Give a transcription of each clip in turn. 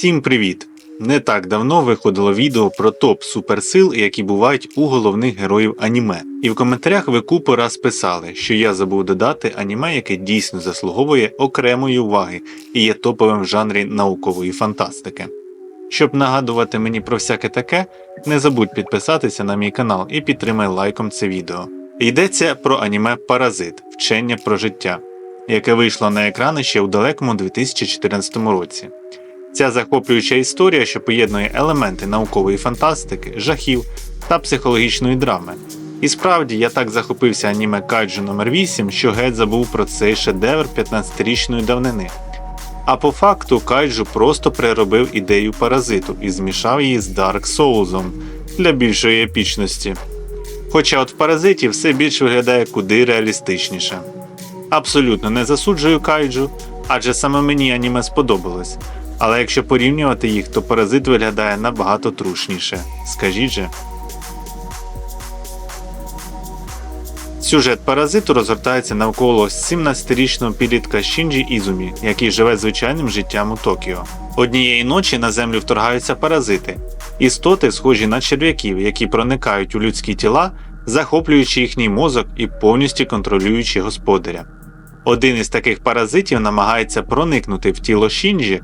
Всім привіт! Не так давно виходило відео про топ суперсил, які бувають у головних героїв аніме. І в коментарях ви купу раз писали, що я забув додати аніме, яке дійсно заслуговує окремої уваги і є топовим в жанрі наукової фантастики. Щоб нагадувати мені про всяке таке, не забудь підписатися на мій канал і підтримай лайком це відео. Йдеться про аніме Паразит вчення про життя, яке вийшло на екрани ще у далекому 2014 році. Ця захоплююча історія, що поєднує елементи наукової фантастики, жахів та психологічної драми. І справді я так захопився аніме Кайджу номер 8 що геть забув про цей шедевр 15-річної давнини. А по факту Кайджу просто переробив ідею паразиту і змішав її з Dark Souls для більшої епічності. Хоча от в паразиті все більш виглядає куди реалістичніше. Абсолютно не засуджую Кайджу, адже саме мені аніме сподобалось. Але якщо порівнювати їх, то паразит виглядає набагато трушніше. Скажіть же. Сюжет паразиту розгортається навколо 17-річного підлітка Шінджі Ізумі, який живе звичайним життям у Токіо. Однієї ночі на землю вторгаються паразити, істоти, схожі на черв'яків, які проникають у людські тіла, захоплюючи їхній мозок і повністю контролюючи господаря. Один із таких паразитів намагається проникнути в тіло Шінджі,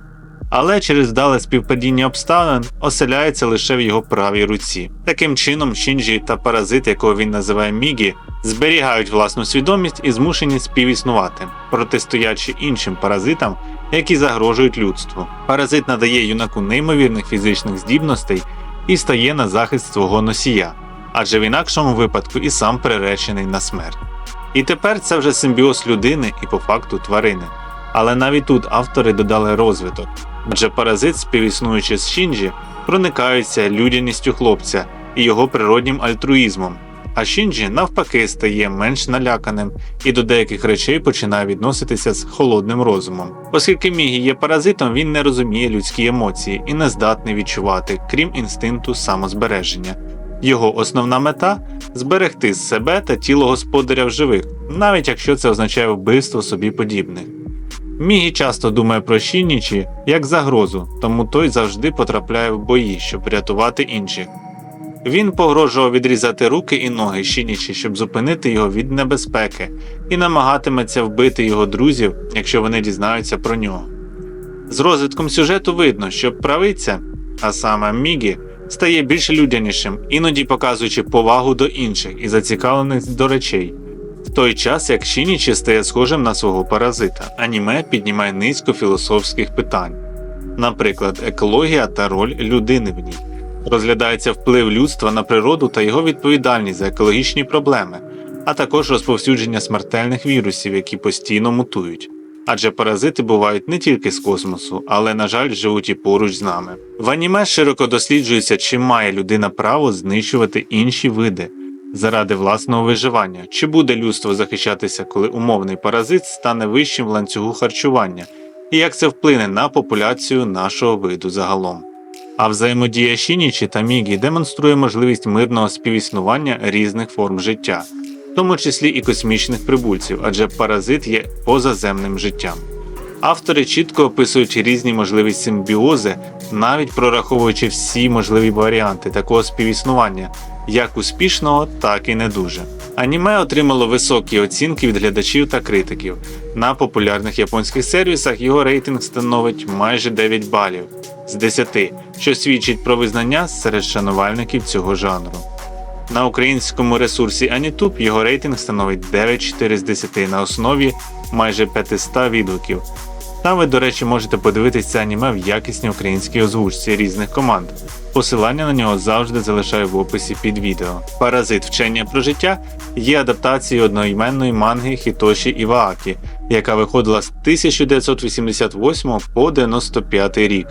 але через вдале співпадіння обставин оселяється лише в його правій руці. Таким чином, Шінджі та паразит, якого він називає Мігі, зберігають власну свідомість і змушені співіснувати, протистоячи іншим паразитам, які загрожують людству. Паразит надає юнаку неймовірних фізичних здібностей і стає на захист свого носія, адже в інакшому випадку і сам приречений на смерть. І тепер це вже симбіоз людини і по факту тварини. Але навіть тут автори додали розвиток, адже паразит, співіснуючи з Шінджі, проникаються людяністю хлопця і його природнім альтруїзмом. А Шінджі навпаки стає менш наляканим і до деяких речей починає відноситися з холодним розумом. Оскільки Мігі є паразитом, він не розуміє людські емоції і не здатний відчувати, крім інстинкту самозбереження. Його основна мета зберегти себе та тіло господаря в живих, навіть якщо це означає вбивство собі подібних. Мігі часто думає про Шінічі як загрозу, тому той завжди потрапляє в бої, щоб врятувати інших. Він погрожував відрізати руки і ноги Шінічі, щоб зупинити його від небезпеки, і намагатиметься вбити його друзів, якщо вони дізнаються про нього. З розвитком сюжету видно, що правиця, а саме Мігі, стає більш людянішим, іноді показуючи повагу до інших і зацікавленість до речей. Той час як Шінічі стає схожим на свого паразита, аніме піднімає низку філософських питань, наприклад, екологія та роль людини в ній. Розглядається вплив людства на природу та його відповідальність за екологічні проблеми, а також розповсюдження смертельних вірусів, які постійно мутують. Адже паразити бувають не тільки з космосу, але, на жаль, живуть і поруч з нами. В аніме широко досліджується, чи має людина право знищувати інші види заради власного виживання, чи буде людство захищатися, коли умовний паразит стане вищим в ланцюгу харчування, і як це вплине на популяцію нашого виду загалом. А взаємодія Шінічі та Мігі демонструє можливість мирного співіснування різних форм життя, в тому числі і космічних прибульців, адже паразит є позаземним життям. Автори чітко описують різні можливі симбіози, навіть прораховуючи всі можливі варіанти такого співіснування, як успішного, так і не дуже. Аніме отримало високі оцінки від глядачів та критиків. На популярних японських сервісах його рейтинг становить майже 9 балів з 10, що свідчить про визнання серед шанувальників цього жанру. На українському ресурсі Anitube його рейтинг становить 9,4 з 10 на основі майже 500 відгуків. Там ви, до речі, можете подивитися це аніме в якісній українській озвучці різних команд. Посилання на нього завжди залишаю в описі під відео. Паразит вчення про життя є адаптацією одноіменної манги Хітоші Іваакі, яка виходила з 1988 по 95 рік.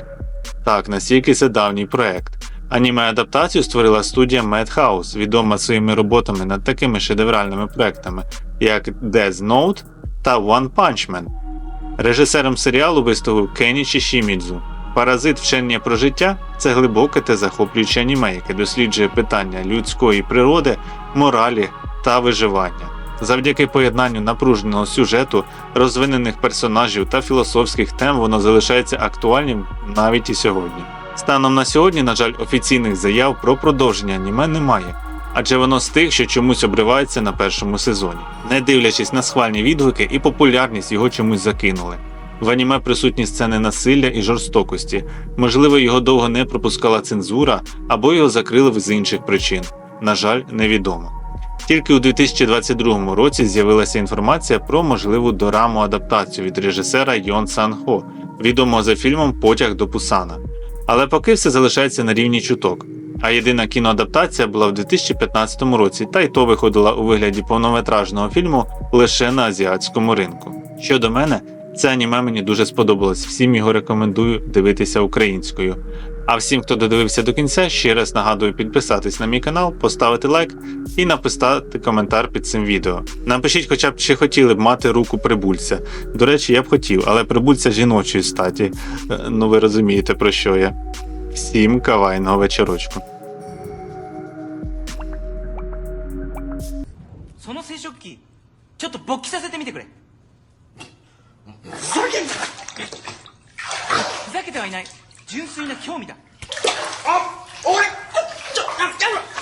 Так, настільки це давній проект. Аніме-адаптацію створила студія Madhouse, відома своїми роботами над такими шедевральними проектами, як Death Note та One Punch Man. Режисером серіалу виступив Кенічі Шімідзу. Паразит вчення про життя це глибоке та захоплююче аніме, яке досліджує питання людської природи, моралі та виживання. Завдяки поєднанню напруженого сюжету, розвинених персонажів та філософських тем воно залишається актуальним навіть і сьогодні. Станом на сьогодні, на жаль, офіційних заяв про продовження аніме немає, адже воно з тих, що чомусь обривається на першому сезоні. Не дивлячись на схвальні відгуки і популярність його чомусь закинули. В аніме присутні сцени насилля і жорстокості. Можливо, його довго не пропускала цензура або його закрили з інших причин. На жаль, невідомо. Тільки у 2022 році з'явилася інформація про можливу дораму адаптацію від режисера Йон Сан Хо, відомого за фільмом Потяг до Пусана. Але поки все залишається на рівні чуток. А єдина кіноадаптація була в 2015 році, та й то виходила у вигляді повнометражного фільму лише на азіатському ринку. Щодо мене, це аніме мені дуже сподобалось. Всім його рекомендую дивитися українською. А всім, хто додивився до кінця, ще раз нагадую підписатись на мій канал, поставити лайк і написати коментар під цим відео. Напишіть, хоча б чи хотіли б мати руку прибульця. До речі, я б хотів, але прибульця жіночої статі. Е, Ну ви розумієте про що я. Всім кавайного вечорочку. その生殖器ちょっと勃起させてみてくれふざけんなふざけてはいない純粋な興味だあおいちょややめろ